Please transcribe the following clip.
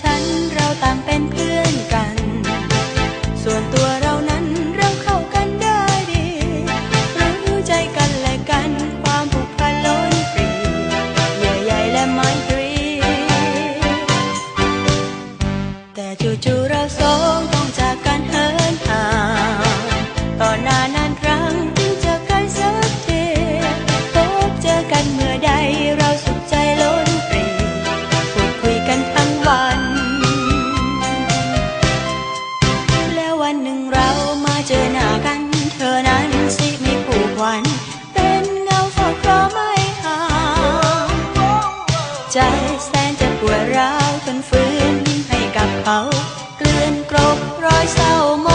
ฉันเราต่างเป็นเพื่อนกัน ส่วนตัวเรานั้นเราเข้ากันได้ดีรู้ใจกันและกันความผูกพันล้นปรีใหญ่ใหญ่และไมตรี แต่จู่ๆเราสอง ใจแสนจะปวดร้าวทนฟื้นให้กับเขา เกลื่อนกรบรอยเศร้าม